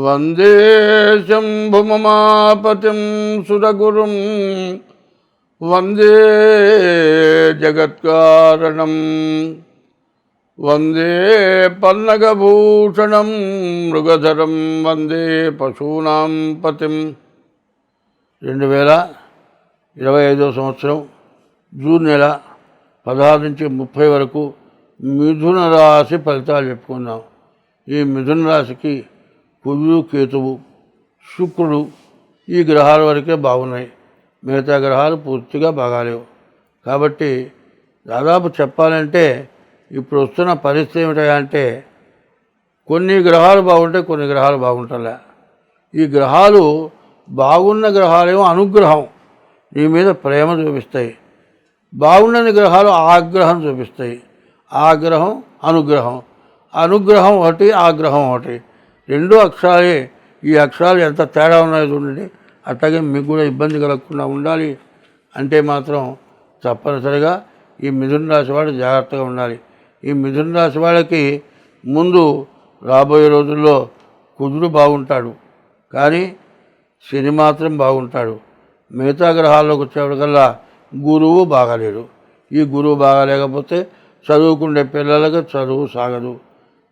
వందే శంభుమమాపతిం సురగురుం. వందే జగత్కారణం. వందే పన్నగభూషణం మృగధరం. వందే పశూనాం పతిం. రెండు వేల ఇరవై ఐదో సంవత్సరం జూన్ నెల పదహారు నుంచి ముప్పై వరకు మిథున రాశి ఫలితాలు చెప్పుకుందాం. ఈ మిథున రాశికి కుజుడు కేతువు శుక్రుడు ఈ గ్రహాల వరకే బాగున్నాయి. మిగతా గ్రహాలు పూర్తిగా బాగాలేవు. కాబట్టి దాదాపు చెప్పాలంటే ఇప్పుడు వస్తున్న పరిస్థితి ఏమిటంటే కొన్ని గ్రహాలు బాగుంటాయి కొన్ని గ్రహాలు బాగుంటలే. ఈ గ్రహాలు బాగున్న గ్రహాలేమో అనుగ్రహం నీ మీద ప్రేమ చూపిస్తాయి. బాగుండని గ్రహాలు ఆగ్రహం చూపిస్తాయి. ఆగ్రహం అనుగ్రహం. అనుగ్రహం ఒకటి ఆగ్రహం ఒకటి. రెండు అక్షరాలే ఈ అక్షరాలు ఎంత తేడా ఉన్నాయో చూడండి. అట్లాగే మీకు కూడా ఇబ్బంది కలగకుండా ఉండాలి. అంటే మాత్రం తప్పనిసరిగా ఈ మిథున రాశి వాడు జాగ్రత్తగా ఉండాలి. ఈ మిథున రాశి వాళ్ళకి ముందు రాబోయే రోజుల్లో కుజుడు బాగుంటాడు. కానీ శని మాత్రం బాగుంటాడు. మిగతా గ్రహాల్లోకి వచ్చేప్పటికల్లా గురువు బాగాలేడు. ఈ గురువు బాగాలేకపోతే చదువుకునే పిల్లలకు చదువు సాగదు.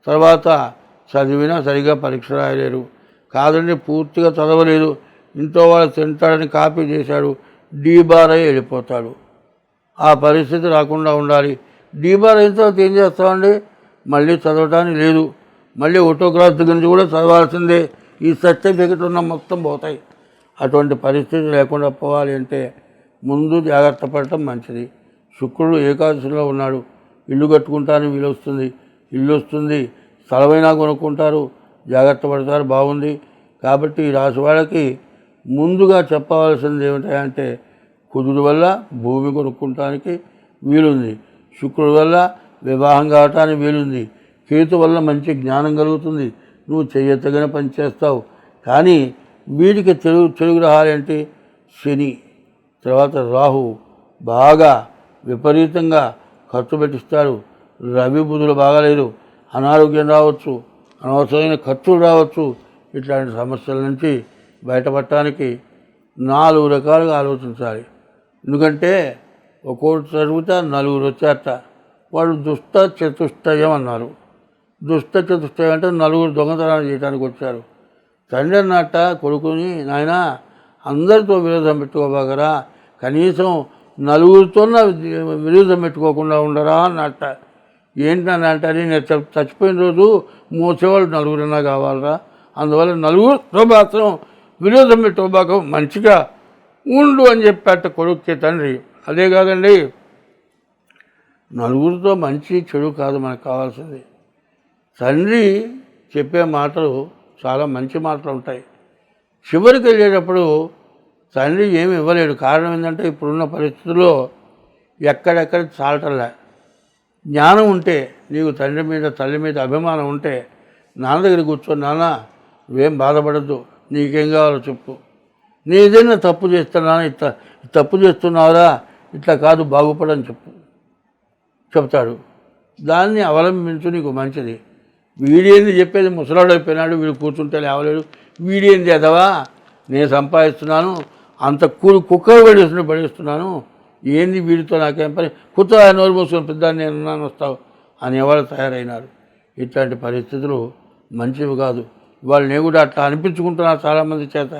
తర్వాత చదివినా సరిగా పరీక్ష రాయలేరు. కాదండి పూర్తిగా చదవలేదు. ఇంట్లో వాళ్ళు తింటాడని కాపీ చేశాడు. డీబార్ అయి వెళ్ళిపోతాడు. ఆ పరిస్థితి రాకుండా ఉండాలి. డీబార్ అయిన తర్వాత ఏం చేస్తామండి? మళ్ళీ చదవటానికి లేదు. మళ్ళీ ఓటోగ్రాఫ్ గురించి కూడా చదవాల్సిందే. ఈ సర్టిఫికెట్ ఉన్న మొత్తం పోతాయి. అటువంటి పరిస్థితి లేకుండా పోవాలి అంటే ముందు జాగ్రత్త పడటం మంచిది. శుక్రుడు ఏకాదశిలో ఉన్నాడు. ఇల్లు కట్టుకుంటానికి వీలు వస్తుంది ఇల్లు వస్తుంది. స్థలమైనా కొనుక్కుంటారు జాగ్రత్త పడతారు బాగుంది. కాబట్టి ఈ రాశి వాళ్ళకి ముందుగా చెప్పవలసింది ఏమిటంటే కుదురు వల్ల భూమి కొనుక్కుంటానికి వీలుంది. శుక్రుడి వల్ల వివాహం కావటానికి వీలుంది. కేతు వల్ల మంచి జ్ఞానం కలుగుతుంది. నువ్వు చేయతగిన పని చేస్తావు. కానీ వీడికి తెలుగు తెలుగు గ్రహాలేంటి శని తర్వాత రాహు బాగా విపరీతంగా ఖర్చు పెట్టిస్తాడు రవి బుధులు బాగాలేదు. అనారోగ్యం రావచ్చు అనవసరమైన ఖర్చులు రావచ్చు ఇట్లాంటి సమస్యల నుంచి బయటపడటానికి నాలుగు రకాలుగా ఆలోచించాలి. ఎందుకంటే ఒక్కోటి చదివితే నలుగురు వచ్చేట వాళ్ళు దుష్ట చతుష్టయం అన్నారు. దుష్ట చతుష్టయం అంటే నలుగురు దొంగతనాలు చేయడానికి వచ్చారు. తండ్రి అన్నట్ట కొడుకుని నాయన అందరితో విరోధం పెట్టుకోబాగరా కనీసం నలుగురితో విరోధం పెట్టుకోకుండా ఉండరా అన్నట్ట ఏంటని అంటారు నేను చ- చచ్చిపోయిన రోజు మూసేవాళ్ళు నలుగురన్నా కావాలరా? అందువల్ల నలుగురు మాత్రం విరోధం టోబాకం మంచిగా ఉండు అని చెప్పాట కొడుక్కి తండ్రి అదే కాదండి నలుగురితో మంచి చెడు కాదు మనకు కావాల్సింది. తండ్రి చెప్పే మాటలు చాలా మంచి మాటలు ఉంటాయి. చివరికి వెళ్ళేటప్పుడు తండ్రి ఏమి ఇవ్వలేడు కారణం ఏంటంటే ఇప్పుడున్న పరిస్థితుల్లో ఎక్కడెక్కడ చాలటలే. జ్ఞానం ఉంటే నీకు తండ్రి మీద తల్లి మీద అభిమానం ఉంటే నాన్న దగ్గర కూర్చొని నాన్న నువ్వేం బాధపడద్దు నీకేం కావాలో చెప్పు. నీ ఏదైనా తప్పు చేస్తున్నానా ఇట్లా తప్పు చేస్తున్నావురా ఇట్లా కాదు బాగుపడని చెప్పు. చెప్తాడు. దాన్ని అవలంబించు నీకు మంచిది. వీడేంది చెప్పేది? ముసలాడు అయిపోయినాడు వీడు కూర్చుంటే లేవలేడు. వీడేంది అదవా? నేను సంపాదిస్తున్నాను అంత కూలి కుక్కలు పడేస్తున్న పడేస్తున్నాను ఏంది వీడితో నాకేం పని? కుత్త నోరు మూసుకొని పెద్ద నేను ఉన్నాను వస్తావు అనేవాళ్ళు తయారైనారు. ఇట్లాంటి పరిస్థితులు మంచివి కాదు. వాళ్ళు నేను కూడా అట్లా అనిపించుకుంటున్నారు చాలామంది చేత.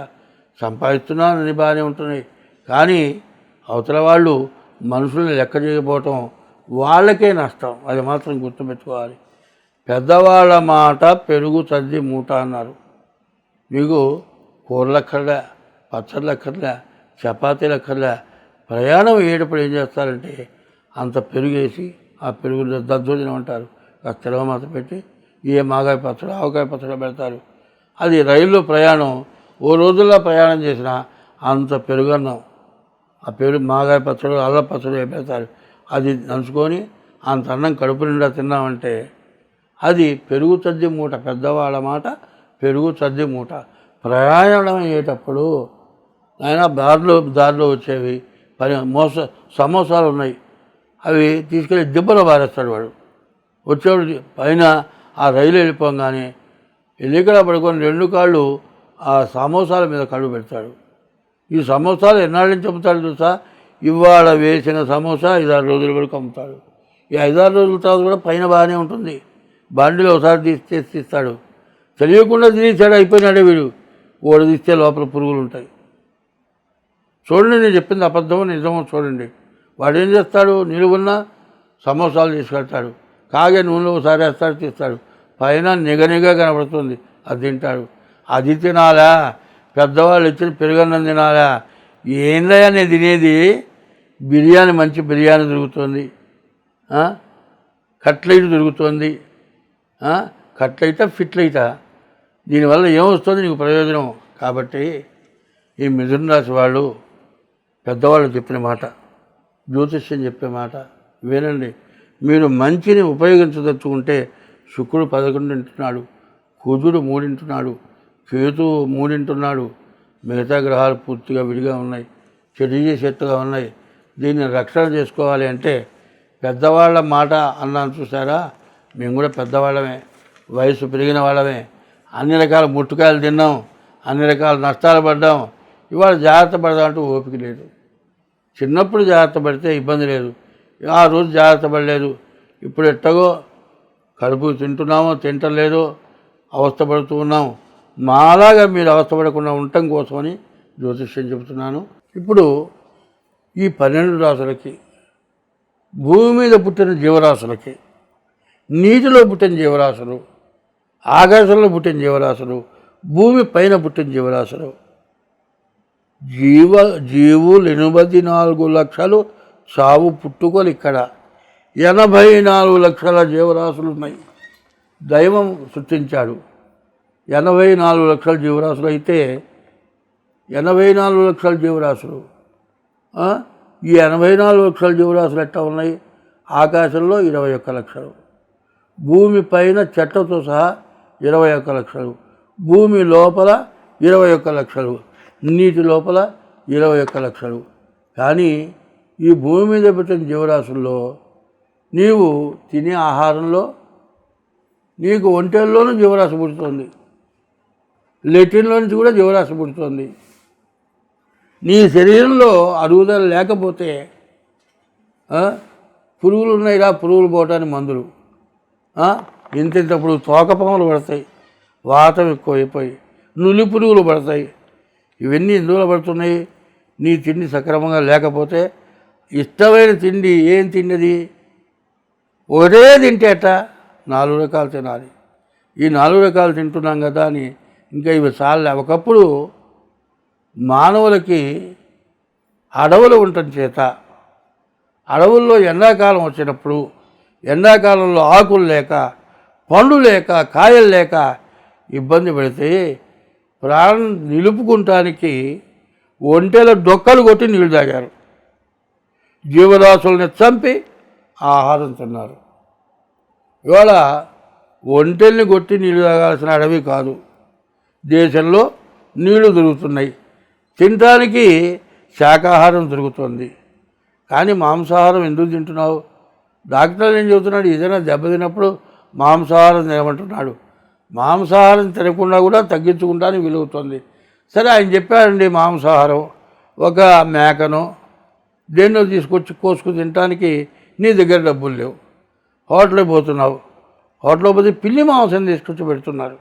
సంపాదిస్తున్నాను అని బాగానే ఉంటున్నాయి కానీ అవతల వాళ్ళు మనుషులను లెక్క చేయకపోవటం వాళ్ళకే నష్టం. అది మాత్రం గుర్తుపెట్టుకోవాలి. పెద్దవాళ్ళ మాట పెరుగు తద్ది మూట అన్నారు. మీకు కూరలక్కర్లే పచ్చళ్ళు అక్కర్లే చపాతీలు అక్కర్లే ప్రయాణం అయ్యేటప్పుడు ఏం చేస్తారంటే అంత పెరుగేసి ఆ పెరుగు దద్దోజనం అంటారు. ఆ తెలవమాత పెట్టి ఏ మాగాయ పచ్చడి ఆవకాయ పచ్చడి పెడతారు. అది రైల్లో ప్రయాణం ఓ రోజుల్లో ప్రయాణం చేసిన అంత పెరుగన్నం. ఆ పెరుగు మాగాయ పచ్చడి అల్ల పచ్చడి పెడతారు. అది నంచుకొని అంత అన్నం కడుపు నిండా తిన్నామంటే అది పెరుగు చద్ది మూట పెద్దవాళ్ళ మాట పెరుగు చద్ది మూట. ప్రయాణం అయ్యేటప్పుడు ఆయన దారిలో దారిలో వచ్చేవి పని మోస సమోసాలు ఉన్నాయి అవి తీసుకెళ్ళి దిబ్బలో పారేస్తాడు వాడు. వచ్చేవాడు పైన ఆ రైలు వెళ్ళిపోగానే ఎన్నికల పడుకొని రెండు కాళ్ళు ఆ సమోసాల మీద కళ్ళు పెడతాడు. ఈ సమోసాలు ఎన్నాళ్ళ నుంచి అమ్ముతాడు తెలుసా? ఇవాళ వేసిన సమోసా ఐదారు రోజుల వరకు అమ్ముతాడు. ఈ ఐదారు రోజుల తర్వాత కూడా పైన బాగానే ఉంటుంది. బండిలో ఒకసారి తీసి తీసి తీస్తాడు. తెలియకుండా తినేసాడు అయిపోయినాడే వీడు. ఓడ తీస్తే లోపల పురుగులు ఉంటాయి చూడండి నేను చెప్పింది అబద్ధమో నిజమో చూడండి. వాడు ఏం చేస్తాడు నిలువున్న సమోసాలు తీసుకెళ్తాడు. కాగే నూనెలో ఒకసారి వేస్తాడు తీస్తాడు. పైన నిగనిగా కనబడుతుంది. అది తింటాడు. అది తినాలా? పెద్దవాళ్ళు ఇచ్చిన పెరుగన్నం తినాలా? ఏందయ్యా నేను తినేది? బిర్యానీ మంచి బిర్యానీ దొరుకుతుంది. కట్లైట్ దొరుకుతుంది. ఆ? కట్లెటా దీనివల్ల ఏమొస్తుంది నీకు ప్రయోజనం. కాబట్టి ఈ మిథున రాశి వాళ్ళు పెద్దవాళ్ళు చెప్పిన మాట జ్యోతిష్యం చెప్పే మాట వినండి మీరు మంచిని ఉపయోగించదలుచుకుంటే శుక్రుడు పదకొండింటున్నాడు కుజుడు మూడింటున్నాడు కేతువు మూడింటున్నాడు మిగతా గ్రహాలు పూర్తిగా విడిగా ఉన్నాయి చెడు చేసేట్టుగా ఉన్నాయి. దీన్ని రక్షణ చేసుకోవాలి అంటే పెద్దవాళ్ళ మాట అన్నాను చూసారా మేము కూడా పెద్దవాళ్ళమే వయసు పెరిగిన వాళ్ళమే. అన్ని రకాల ముట్టుకాయలు తిన్నాం అన్ని రకాల నష్టాలు పడ్డాం ఇవాళ జాగ్రత్త పడదామంటూ ఓపిక లేదు. చిన్నప్పుడు జాగ్రత్త పడితే ఇబ్బంది లేదు. ఆ రోజు జాగ్రత్త పడలేదు. ఇప్పుడు ఎట్టగో కడుపు తింటున్నామో తింటలేదో అవస్థపడుతూ ఉన్నాం. మాలాగా మీరు అవస్థపడకుండా ఉండటం కోసమని జ్యోతిష్యం చెబుతున్నాను. ఇప్పుడు ఈ పన్నెండు రాసులకి భూమి మీద పుట్టిన జీవరాశులకి నీటిలో పుట్టిన జీవరాశులు ఆకాశంలో పుట్టిన జీవరాశులు భూమి పైన పుట్టిన జీవరాశులు జీవ జీవులు ఎనభై నాలుగు లక్షలు చావు పుట్టుకొని ఇక్కడ ఎనభై నాలుగు లక్షల జీవరాశులు ఉన్నాయి దైవం సృష్టించాడు. ఎనభై నాలుగు లక్షల జీవరాశులు అయితే ఎనభై నాలుగు లక్షల జీవరాశులు. ఈ ఎనభై నాలుగు లక్షల జీవరాశులు ఎట్టా ఉన్నాయి? ఆకాశంలో ఇరవై ఒక్క లక్షలు. భూమి పైన చెట్టతో సహా ఇరవై ఒక్క లక్షలు. భూమి లోపల ఇరవై ఒక్క లక్షలు. నీటి లోపల ఇరవై ఒక్క లక్షలు. కానీ ఈ భూమి మీద పెట్టిన జీవరాశుల్లో నీవు తినే ఆహారంలో నీకు ఒంటెల్లోనూ జీవరాశి పుడుతుంది. లెటిన్లో నుంచి కూడా జీవరాశి పుడుతుంది. నీ శరీరంలో అరుగుదల లేకపోతే పురుగులు ఉన్నాయిరా పురుగులు పోవటానికి మందులు. ఆ, ఇంతింతప్పుడు తోకపాములు పడతాయి వాతం ఎక్కువైపోయి నులి పురుగులు పడతాయి. ఇవన్నీ ఎందులో పడుతున్నాయి? నీ తిండి సక్రమంగా లేకపోతే ఇష్టమైన తిండి ఏం తిండిది ఒకటే తింటేట నాలుగు రకాలు తినాలి. ఈ నాలుగు రకాలు తింటున్నాం కదా అని ఇంకా ఇవి చాలే ఒకప్పుడు మానవులకి అడవులు ఉండటం చేత అడవుల్లో ఎండాకాలం వచ్చినప్పుడు ఎండాకాలంలో ఆకులు లేక పండు లేక కాయలు లేక ఇబ్బంది పెడితే ప్రాణం నిలుపుకుంటానికి ఒంటెల డొక్కలు కొట్టి నీళ్ళు తాగారు. జీవరాశుల్ని చంపి ఆహారం తిన్నారు. ఇవాళ ఒంటెల్ని కొట్టి నీళ్ళు తాగాల్సిన అడవి కాదు. దేశంలో నీళ్ళు దొరుకుతున్నాయి. తినటానికి శాకాహారం దొరుకుతుంది. కానీ మాంసాహారం ఎందుకు తింటున్నావు? డాక్టర్ ఏం చెబుతున్నాడు? ఏదైనా దెబ్బతిన్నప్పుడు మాంసాహారం తినమంటున్నాడు. మాంసాహారం తినకుండా కూడా తగ్గించుకుంటానికి వీలవుతుంది. సరే ఆయన చెప్పారండి మాంసాహారం. ఒక మేకను దేన్నో తీసుకొచ్చి కోసుకు తినడానికి నీ దగ్గర డబ్బులు లేవు. హోటల్కి పోతున్నావు. హోటల్లో పోతే పిల్లి మాంసం తీసుకొచ్చి పెడుతున్నారు.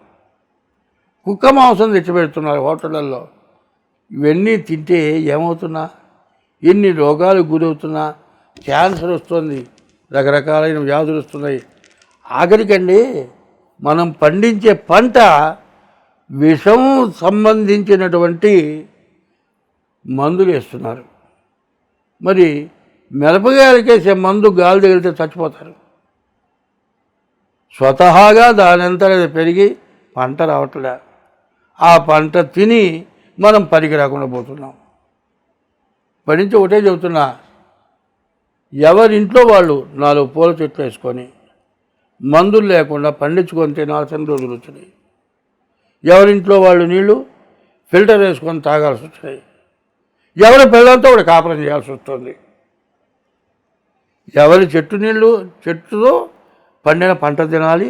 కుక్క మాంసం తెచ్చి పెడుతున్నారు హోటళ్ళల్లో. ఇవన్నీ తింటే ఏమవుతున్నా? ఎన్ని రోగాలు గురవుతున్నా? క్యాన్సర్ వస్తుంది. రకరకాలైన వ్యాధులు వస్తున్నాయి. ఆఖరికండి మనం పండించే పంట విషం సంబంధించినటువంటి మందులు వేస్తున్నారు. మరి మిరపకాయలకేసే మందు గాలి తగిలితే చచ్చిపోతారు. స్వతహాగా దానంతట అది పెరిగి పంట రావట్లే. ఆ పంట తిని మనం పనికి రాకుండా పోతున్నాం. పడించి ఒకటే చెబుతున్నా ఎవరింట్లో వాళ్ళు నాలుగు పూల చెట్లు వేసుకొని మందులు లేకుండా పండించుకొని తినాల్సిన రోజులు వచ్చినాయి. ఎవరింట్లో వాళ్ళు నీళ్ళు? ఫిల్టర్ వేసుకొని తాగాల్సి వచ్చినాయి ఎవరి పిల్లలతో కూడా కాపురం చేయాల్సి వస్తుంది. ఎవరి చెట్టు నీళ్ళు చెట్టుతో పండిన పంట తినాలి.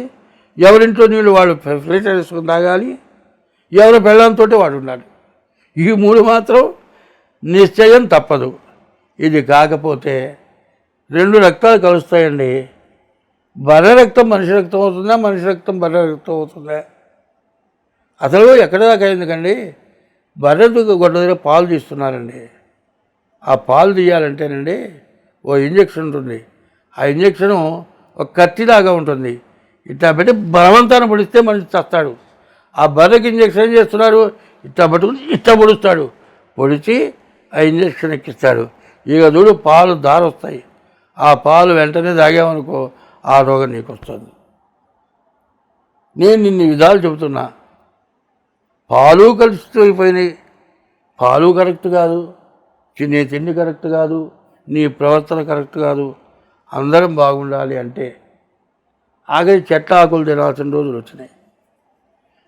ఎవరింట్లో నీళ్ళు వాళ్ళు ఫిల్టర్ వేసుకొని తాగాలి. ఎవరి పిల్లలతో వాడు ఉన్నాడు ఈ మూడు మాత్రం నిశ్చయం తప్పదు. ఇది కాకపోతే రెండు రక్తాలు కలుస్తాయండి. బర్రె రక్తం మనిషి రక్తం అవుతుందా మనిషి రక్తం బర్రె రక్తం అవుతుందా? అసలు ఎక్కడ దాకా అయిందికండి బర్రె గొడ్డ దగ్గర పాలు తీస్తున్నారండి. ఆ పాలు తీయాలంటేనండి ఓ ఇంజక్షన్ ఉంటుంది. ఆ ఇంజక్షను ఒక కత్తిలాగా ఉంటుంది. ఇట్లా పెట్టి బలవంతాన్ని పొడిస్తే మనిషి చస్తాడు. ఆ బర్రెకి ఇంజక్షన్ ఏం చేస్తున్నారు ఇట్లా పట్టుకుని ఇట్లా పొడుస్తాడు. పొడిచి ఆ ఇంజక్షన్ ఎక్కిస్తాడు. ఇక చూడు పాలు దారొస్తాయి. ఆ పాలు వెంటనే తాగామనుకో ఆ రోగం నీకు వస్తుంది నేను నిన్ను విధాలు చెబుతున్నా. పాలు కలిసిపోయినాయి పాలు కరెక్ట్ కాదు. తినే తిండి కరెక్ట్ కాదు. నీ ప్రవర్తన కరెక్ట్ కాదు. అందరం బాగుండాలి అంటే ఆఖరి చెట్ల ఆకులు తినాల్సిన రోజులు వచ్చినాయి.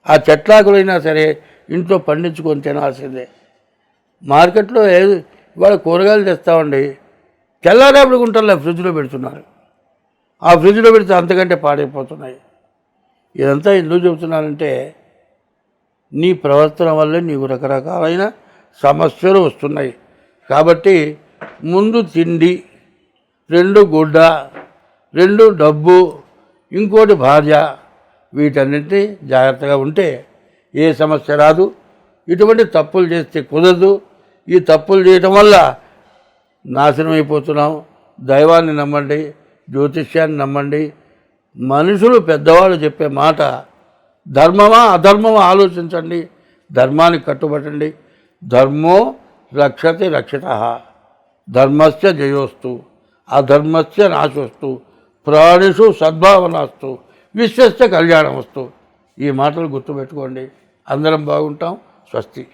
ఆ చెట్ల ఆకులైనా సరే ఇంట్లో పండించుకొని తినాల్సిందే. మార్కెట్లో ఏది ఇవాళ కూరగాయలు తెస్తామండి. తెల్లారేపటి గుంటల్లో ఫ్రిడ్జ్లో పెడుతున్నారు. ఆ ఫ్రిడ్జ్లో పెడితే అంతకంటే పాడైపోతున్నాయి. ఇదంతా ఎందుకు చెబుతున్నానంటే నీ ప్రవర్తన వల్లే నీకు రకరకాలైన సమస్యలు వస్తున్నాయి. కాబట్టి ముందు తిండి రెండు గుడ్డ రెండు డబ్బు ఇంకోటి భార్య వీటన్నింటినీ జాగ్రత్తగా ఉంటే ఏ సమస్య రాదు. ఇటువంటి తప్పులు చేస్తే కుదరదు. ఈ తప్పులు చేయటం వల్ల నాశనం అయిపోతున్నాం. దైవాన్ని నమ్మండి. జ్యోతిష్యాన్ని నమ్మండి. మనుషులు పెద్దవాళ్ళు చెప్పే మాట ధర్మమా అధర్మమా ఆలోచించండి. ధర్మానికి కట్టుబట్టండి. ధర్మో రక్షతి రక్షిత. ధర్మస్య జయోస్తు. అధర్మస్య నాశోస్తు. ప్రాణిషు సద్భావనాస్తు. విశ్వస్య కళ్యాణమస్తు. ఈ మాటలు గుర్తుపెట్టుకోండి. అందరం బాగుంటాం. స్వస్తి.